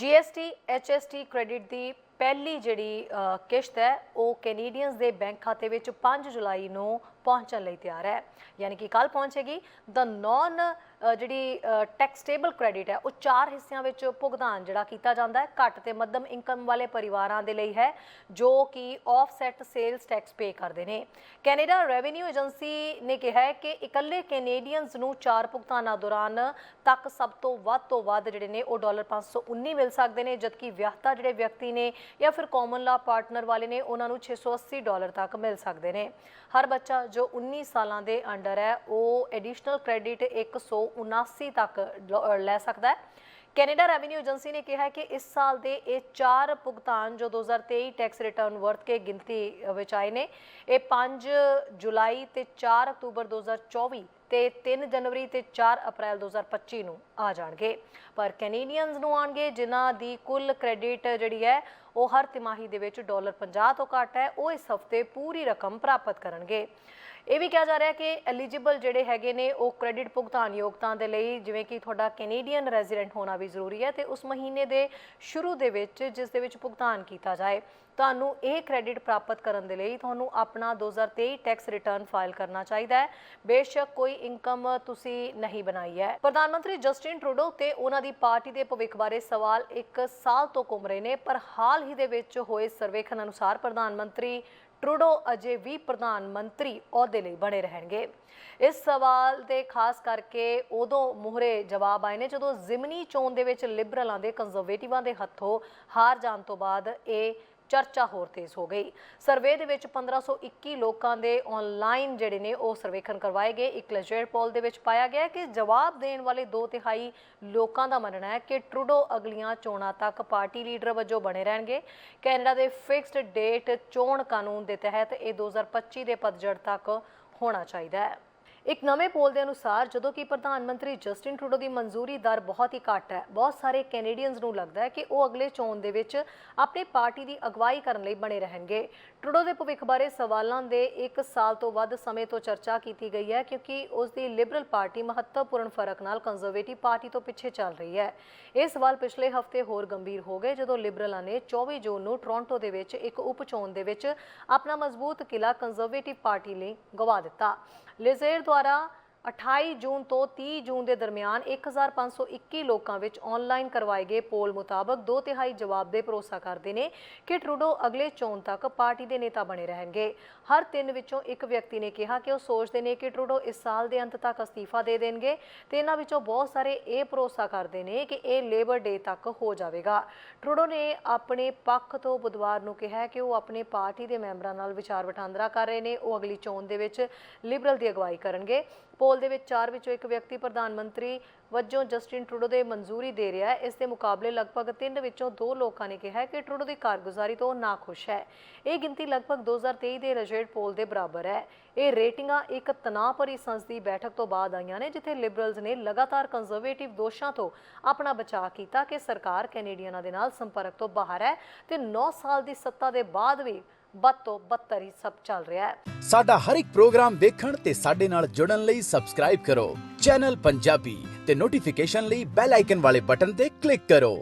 GST HST credit ਦੀ ਪਹਿਲੀ ਜਿਹੜੀ ਕਿਸ਼ਤ ਹੈ, ਉਹ ਕੈਨੇਡੀਅਨਸ ਦੇ ਬੈਂਕ ਖਾਤੇ ਵਿੱਚ 5 ਜੁਲਾਈ ਨੂੰ ਪਹੁੰਚਣ ਲਈ ਤਿਆਰ ਹੈ। ਯਾਨੀ ਕਿ ਕੱਲ ਪਹੁੰਚੇਗੀ। ਦ ਨਾਨ ਜਿਹੜੀ ਟੈਕਸਟੇਬਲ ਕ੍ਰੈਡਿਟ ਹੈ, ਉਹ ਚਾਰ ਹਿੱਸਿਆਂ ਵਿੱਚ ਭੁਗਤਾਨ ਜਿਹੜਾ ਕੀਤਾ ਜਾਂਦਾ ਹੈ। ਘੱਟ ਤੇ ਮੱਧਮ ਇਨਕਮ ਵਾਲੇ ਪਰਿਵਾਰਾਂ ਦੇ ਲਈ ਹੈ, ਜੋ ਕਿ ਆਫਸੈਟ ਸੇਲਸ ਟੈਕਸ ਪੇ ਕਰਦੇ ਨੇ। ਕੈਨੇਡਾ ਰੈਵਨਿਊ ਏਜੰਸੀ ਨੇ ਕਿਹਾ ਹੈ ਕਿ ਇਕੱਲੇ ਕੈਨੇਡੀਅਨਸ ਨੂੰ ਚਾਰ ਭੁਗਤਾਨਾਂ ਦੌਰਾਨ ਤੱਕ ਸਭ ਤੋਂ ਵੱਧ ਤੋਂ ਵੱਧ ਜਿਹੜੇ ਨੇ, ਉਹ ਡਾਲਰ 519 ਮਿਲ ਸਕਦੇ ਨੇ, ਜਦਕਿ ਵਿਆਹਤਾ ਜਿਹੜੇ ਵਿਅਕਤੀ ਨੇ ਜਾਂ ਫਿਰ ਕਾਮਨ ਲਾ ਪਾਰਟਨਰ ਵਾਲੇ ਨੇ ਉਹਨਾਂ ਨੂੰ 680 ਡਾਲਰ ਤੱਕ ਮਿਲ ਸਕਦੇ ਨੇ। ਹਰ ਬੱਚਾ ਜੋ 19 ਸਾਲਾਂ ਦੇ ਅੰਡਰ ਹੈ, ਉਹ ਐਡੀਸ਼ਨਲ ਕ੍ਰੈਡਿਟ 179 ਤੱਕ ਲ- ਲੈ ਸਕਦਾ ਹੈ। ਕੈਨੇਡਾ ਰੈਵਨਿਊ ਏਜੰਸੀ ਨੇ ਕਿਹਾ ਕਿ ਇਸ ਸਾਲ ਦੇ ਇਹ ਚਾਰ ਭੁਗਤਾਨ ਜੋ 2023 ਟੈਕਸ ਰਿਟਰਨ ਵਰਤ ਕੇ ਗਿਣਤੀ ਵਿੱਚ ਆਏ ਨੇ, ਇਹ 5 ਜੁਲਾਈ ਤੇ 4 ਅਕਤੂਬਰ 2024 ਤੇ 3 ਜਨਵਰੀ ਤੇ 4 ਅਪ੍ਰੈਲ 2025 ਨੂੰ ਆ ਜਾਣਗੇ। ਪਰ ਕੈਨੇਡੀਅਨਸ ਨੂੰ ਆਣਗੇ ਜਿਨ੍ਹਾਂ ਦੀ ਕੁੱਲ ਕ੍ਰੈਡਿਟ ਜਿਹੜੀ ਹੈ, ਉਹ ਹਰ ਤਿਮਾਹੀ ਦੇ ਵਿੱਚ ਡਾਲਰ 50 ਤੋਂ ਘੱਟ ਹੈ, ਉਹ ਇਸ ਹਫ਼ਤੇ ਪੂਰੀ ਰਕਮ ਪ੍ਰਾਪਤ ਕਰਨਗੇ। ਇਹ ਵੀ ਕਿਹਾ ਜਾ ਰਿਹਾ ਕਿ ਐਲੀਜੀਬਲ ਜਿਹੜੇ ਹੈਗੇ ਨੇ ਉਹ ਕ੍ਰੈਡਿਟ ਭੁਗਤਾਨ ਯੋਗਤਾ ਦੇ ਲਈ, ਜਿਵੇਂ ਕਿ ਤੁਹਾਡਾ ਕੈਨੇਡੀਅਨ ਰੈਜ਼ੀਡੈਂਟ ਹੋਣਾ ਵੀ ਜ਼ਰੂਰੀ ਹੈ ਤੇ ਉਸ ਮਹੀਨੇ ਦੇ ਸ਼ੁਰੂ ਦੇ ਵਿੱਚ ਜਿਸ ਦੇ ਵਿੱਚ ਭੁਗਤਾਨ ਕੀਤਾ ਜਾਏ, ਤੁਹਾਨੂੰ ਇਹ ਕ੍ਰੈਡਿਟ ਪ੍ਰਾਪਤ ਕਰਨ ਦੇ ਲਈ ਤੁਹਾਨੂੰ ਆਪਣਾ 2023 ਟੈਕਸ ਰਿਟਰਨ ਫਾਈਲ ਕਰਨਾ ਚਾਹੀਦਾ ਹੈ। ਬੇਸ਼ੱਕ ਕੋਈ ਇਨਕਮ ਤੁਸੀਂ ਨਹੀਂ ਬਣਾਈ ਹੈ। ਪ੍ਰਧਾਨ ਮੰਤਰੀ ਜਸਟਿਨ ਟਰੂਡੋ ਤੇ ਉਹਨਾਂ ਦੀ ਪਾਰਟੀ ਦੇ ਭਵਿੱਖ ਬਾਰੇ ਸਵਾਲ ਇੱਕ ਸਾਲ ਤੋਂ ਘੁੰਮ ਰਹੇ ਨੇ, ਪਰ ਹਾਲ ਹੀ ਦੇ ਵਿੱਚ ਹੋਏ ਸਰਵੇਖਣ ਅਨੁਸਾਰ ਪ੍ਰਧਾਨ ਮੰਤਰੀ ਟਰੂਡੋ ਅਜੇ ਵੀ ਪ੍ਰਧਾਨ ਮੰਤਰੀ ਅਹੁਦੇ ਲਈ ਬਣੇ ਰਹਿਣਗੇ। ਇਸ ਸਵਾਲ ਦੇ ਖਾਸ ਕਰਕੇ ਉਦੋਂ ਮੋਹਰੇ ਜਵਾਬ ਆਏ ਨੇ ਜਦੋਂ ਜ਼ਿਮਨੀ ਚੋਣ ਦੇ ਵਿੱਚ ਲਿਬਰਲਾਂ ਦੇ ਕੰਜ਼ਰਵੇਟਿਵਾਂ ਦੇ ਹੱਥੋਂ ਹਾਰ ਜਾਣ ਤੋਂ ਬਾਅਦ ਇਹ ਚਰਚਾ ਹੋਰ ਤੇਜ਼ ਹੋ ਗਈ। ਸਰਵੇ ਦੇ ਵਿੱਚ 1521 ਲੋਕਾਂ ਦੇ ਆਨਲਾਈਨ ਜਿਹੜੇ ਨੇ ਉਹ ਸਰਵੇਖਣ ਕਰਵਾਏ ਗਏ। ਇੱਕ ਲੈਜਰ ਪੋਲ ਦੇ ਵਿੱਚ ਪਾਇਆ ਗਿਆ ਕਿ ਜਵਾਬ ਦੇਣ ਵਾਲੇ ਦੋ ਤਿਹਾਈ ਲੋਕਾਂ ਦਾ ਮੰਨਣਾ ਹੈ ਕਿ ਟਰੂਡੋ ਅਗਲੀਆਂ ਚੋਣਾਂ ਤੱਕ ਪਾਰਟੀ ਲੀਡਰ ਵਜੋਂ ਬਣੇ ਰਹਿਣਗੇ। ਕੈਨੇਡਾ ਦੇ ਫਿਕਸਡ ਡੇਟ ਚੋਣ ਕਾਨੂੰਨ ਦੇ ਤਹਿਤ ਇਹ 2025 ਦੇ ਪਤਝੜ ਤੱਕ ਹੋਣਾ ਚਾਹੀਦਾ ਹੈ। ਇੱਕ ਨਵੇਂ ਪੋਲ ਦੇ ਅਨੁਸਾਰ, ਜਦੋਂ ਕਿ ਪ੍ਰਧਾਨ ਮੰਤਰੀ ਜਸਟਿਨ ਟਰੂਡੋ ਦੀ ਮਨਜ਼ੂਰੀ ਦਰ ਬਹੁਤ ਹੀ ਘੱਟ ਹੈ, ਬਹੁਤ ਸਾਰੇ ਕੈਨੇਡੀਅਨਸ ਨੂੰ ਲੱਗਦਾ ਹੈ ਕਿ ਉਹ ਅਗਲੇ ਚੋਣ ਦੇ ਵਿੱਚ ਆਪਣੀ ਪਾਰਟੀ ਦੀ ਅਗਵਾਈ ਕਰਨ ਲਈ ਬਣੇ ਰਹਿਣਗੇ। ਟਰੂਡੋ ਦੇ ਭਵਿੱਖ ਬਾਰੇ ਸਵਾਲਾਂ ਦੇ ਇੱਕ ਸਾਲ ਤੋਂ ਵੱਧ ਸਮੇਂ ਤੋਂ ਚਰਚਾ ਕੀਤੀ ਗਈ ਹੈ, ਕਿਉਂਕਿ ਉਸ ਦੀ ਲਿਬਰਲ ਪਾਰਟੀ ਮਹੱਤਵਪੂਰਨ ਫ਼ਰਕ ਨਾਲ ਕੰਜ਼ਰਵੇਟਿਵ ਪਾਰਟੀ ਤੋਂ ਪਿੱਛੇ ਚੱਲ ਰਹੀ ਹੈ। ਇਹ ਸਵਾਲ ਪਿਛਲੇ ਹਫ਼ਤੇ ਹੋਰ ਗੰਭੀਰ ਹੋ ਗਏ, ਜਦੋਂ ਲਿਬਰਲਾਂ ਨੇ 24 ਜੂਨ ਨੂੰ ਟੋਰਾਂਟੋ ਦੇ ਵਿੱਚ ਇੱਕ ਉਪ ਚੋਣ ਦੇ ਵਿੱਚ ਆਪਣਾ ਮਜ਼ਬੂਤ ਕਿਲਾ ਕੰਜ਼ਰਵੇਟਿਵ ਪਾਰਟੀ ਲਈ ਗਵਾ ਦਿੱਤਾ। ਲਿਜ਼ੇਰ ਦੁਆਰਾ 28 ਜੂਨ ਤੋਂ 30 ਜੂਨ ਦੇ ਦਰਮਿਆਨ 1521 ਲੋਕਾਂ ਵਿੱਚ ਆਨਲਾਈਨ ਕਰਵਾਏ ਗਏ ਪੋਲ ਮੁਤਾਬਕ ਦੋ ਤਿਹਾਈ ਜਵਾਬ ਦੇ ਭਰੋਸਾ ਕਰਦੇ ਨੇ ਕਿ ਟਰੂਡੋ ਅਗਲੇ ਚੋਣ ਤੱਕ ਪਾਰਟੀ ਦੇ ਨੇਤਾ ਬਣੇ ਰਹਿਣਗੇ। ਹਰ ਤਿੰਨ ਵਿੱਚੋਂ ਇੱਕ ਵਿਅਕਤੀ ਨੇ ਕਿਹਾ ਕਿ ਉਹ ਸੋਚਦੇ ਨੇ ਕਿ ਟਰੂਡੋ ਇਸ ਸਾਲ ਦੇ ਅੰਤ ਤੱਕ ਅਸਤੀਫਾ ਦੇ ਦੇਣਗੇ ਤੇ ਇਹਨਾਂ ਵਿੱਚੋਂ ਬਹੁਤ ਸਾਰੇ ਇਹ ਭਰੋਸਾ ਕਰਦੇ ਨੇ ਕਿ ਇਹ ਲੇਬਰ ਡੇ ਤੱਕ ਹੋ ਜਾਵੇਗਾ। ਟਰੂਡੋ ਨੇ ਆਪਣੇ ਪੱਖ ਤੋਂ ਬੁੱਧਵਾਰ ਨੂੰ ਕਿਹਾ ਕਿ ਉਹ ਆਪਣੇ ਪਾਰਟੀ ਦੇ ਮੈਂਬਰਾਂ ਨਾਲ ਵਿਚਾਰ ਵਟਾਂਦਰਾ ਕਰ ਰਹੇ ਨੇ। ਉਹ ਅਗਲੀ ਚੋਣ ਦੇ ਵਿੱਚ ਲਿਬਰਲ ਦੀ ਅਗਵਾਈ ਕਰਨਗੇ। ਪੋਲ ਦੇ ਵਿੱਚ ਚਾਰ ਵਿੱਚੋਂ ਇੱਕ ਵਿਅਕਤੀ ਪ੍ਰਧਾਨ ਮੰਤਰੀ ਵਜੋਂ ਜਸਟਿਨ ਟਰੂਡੋ ਦੇ ਮਨਜ਼ੂਰੀ ਦੇ ਰਿਹਾ ਹੈ। ਇਸ ਦੇ ਮੁਕਾਬਲੇ ਲਗਭਗ ਤਿੰਨ ਵਿੱਚੋਂ ਦੋ ਲੋਕਾਂ ਨੇ ਕਿਹਾ ਕਿ ਟਰੂਡੋ ਦੀ ਕਾਰਗੁਜ਼ਾਰੀ ਤੋਂ ਉਹ ਨਾਖੁਸ਼ ਹੈ। ਇਹ ਗਿਣਤੀ ਲਗਭਗ 2023 ਦੇ ਰਜੇਡ ਪੋਲ ਦੇ ਬਰਾਬਰ ਹੈ। ਇਹ ਰੇਟਿੰਗਾਂ ਇੱਕ ਤਣਾਅ ਭਰੀ ਸੰਸਦੀ ਬੈਠਕ ਤੋਂ ਬਾਅਦ ਆਈਆਂ ਨੇ, ਜਿੱਥੇ ਲਿਬਰਲਜ਼ ਨੇ ਲਗਾਤਾਰ ਕੰਜ਼ਰਵੇਟਿਵ ਦੋਸ਼ਾਂ ਤੋਂ ਆਪਣਾ ਬਚਾਅ ਕੀਤਾ ਕਿ ਸਰਕਾਰ ਕੈਨੇਡੀਅਨਾਂ ਦੇ ਨਾਲ ਸੰਪਰਕ ਤੋਂ ਬਾਹਰ ਹੈ ਤੇ 9 ਸਾਲ ਦੀ ਸੱਤਾ ਦੇ ਬਾਅਦ ਵੀ ਬਦ ਤੋਂ ਬਦਤਰ ਹੀ ਸਭ ਚੱਲ ਰਿਹਾ ਹੈ। ਸਾਡਾ ਹਰ ਇੱਕ ਪ੍ਰੋਗਰਾਮ ਦੇਖਣ ਤੇ ਸਾਡੇ ਨਾਲ ਜੁੜਨ ਲਈ ਸਬਸਕ੍ਰਾਈਬ ਕਰੋ। ਚੈਨਲ ਪੰਜਾਬੀ ਤੇ ਨੋਟੀਫਿਕੇਸ਼ਨ ਲਈ ਬੈਲ ਆਈਕਨ ਵਾਲੇ ਬਟਨ ਤੇ ਕਲਿੱਕ ਕਰੋ।